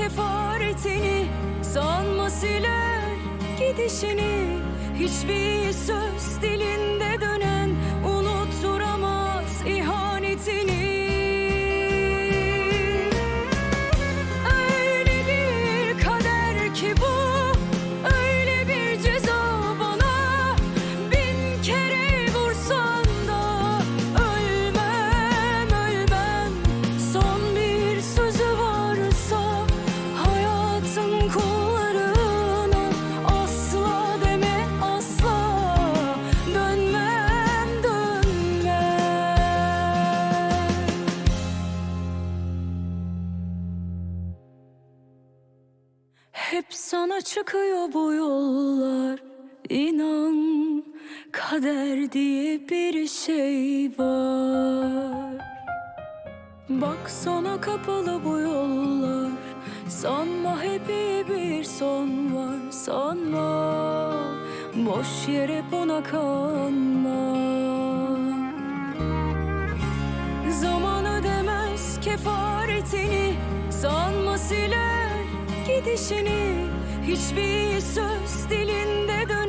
kefaretini Sanma siler gidişini. Hiçbir söz dilinde Hep sana çıkıyor bu yollar. İnan kader diye bir şey var. Bak sana kapalı bu yollar. Sanma hep iyi bir son var. Sanma boş yere buna kanma. Zaman ödemez kefaretini. Sanma siler gidişini Hiçbir söz dilinde dön